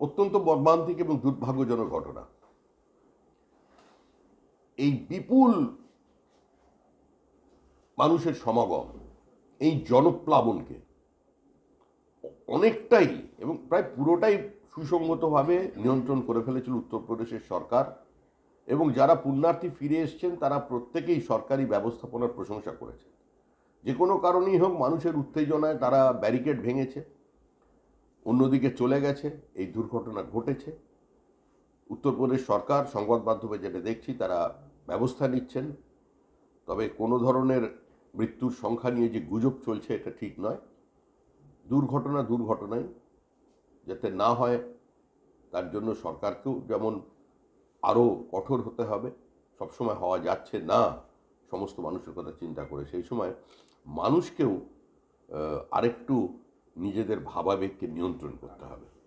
অত্যন্ত মর্মান্তিক এবং দুর্ভাগ্যজনক ঘটনা। এই বিপুল মানুষের সমাগম, এই জনপ্লাবনকে অনেকটাই এবং প্রায় পুরোটাই সুসংগতভাবে নিয়ন্ত্রণ করে ফেলেছিল উত্তরপ্রদেশের সরকার এবং যারা পুণ্যার্থী ফিরে এসছেন, তারা প্রত্যেকেই সরকারি ব্যবস্থাপনার প্রশংসা করেছে যে কোনো কারণেই হোক, মানুষের উত্তেজনায় তারা ব্যারিকেড ভেঙেছে। অন্যদিকে চলে গেছে, এই দুর্ঘটনা ঘটেছে। উত্তরপ্রদেশ সরকার, সংবাদ মাধ্যমে যেটা দেখছি, তারা ব্যবস্থা নিচ্ছেন। তবে কোনো ধরনের মৃত্যুর সংখ্যা নিয়ে যে গুজব চলছে, এটা ঠিক নয়। দুর্ঘটনা দুর্ঘটনাই। যাতে না হয়, তার জন্য সরকারকেও যেমন আরও কঠোর হতে হবে, সবসময় হওয়া যাচ্ছে না, সমস্ত মানুষের কথা চিন্তা করে। সেই সময় মানুষকেও আরেকটু নিজেদের ভাবাবেগকে নিয়ন্ত্রণ করতে হবে।